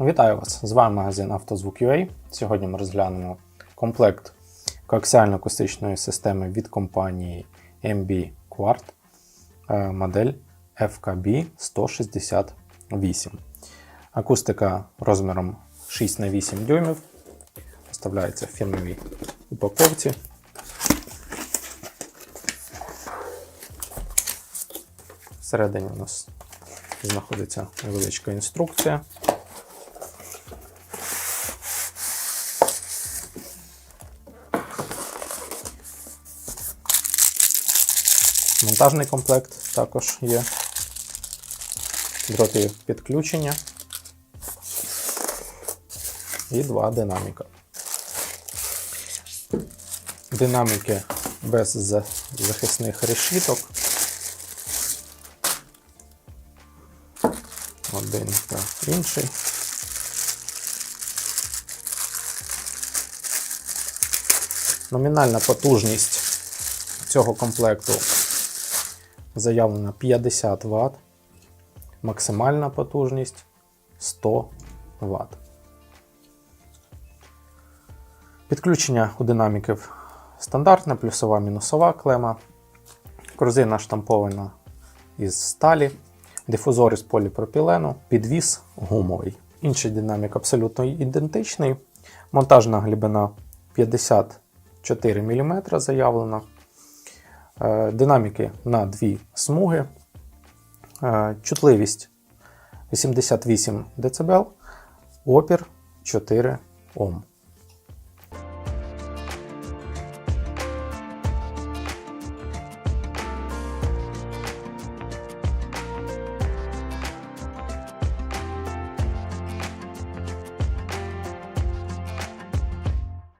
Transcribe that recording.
Вітаю вас! З вами магазин «Автозвук.UA». Сьогодні ми розглянемо комплект коаксіально-акустичної системи від компанії MB Quart е, модель FKB 168. Акустика розміром 6 на 8 дюймів. Поставляється в фірмовій упаковці. Всередині у нас знаходиться невеличка інструкція. Монтажний комплект також є. Дроти підключення і два динаміка. Динаміки без захисних решіток. Один та інший. Номінальна потужність цього комплекту заявлена 50 Вт, максимальна потужність 100 Вт. Підключення у динаміків стандартне, плюсова мінусова клема. Корзина штампована із сталі, дифузор із поліпропілену, підвіс гумовий. Інший динамік абсолютно ідентичний. Монтажна глибина 54 мм заявлена. Е, Динаміки на дві смуги. Е, Чутливість 88 дБ, опір 4 Ом.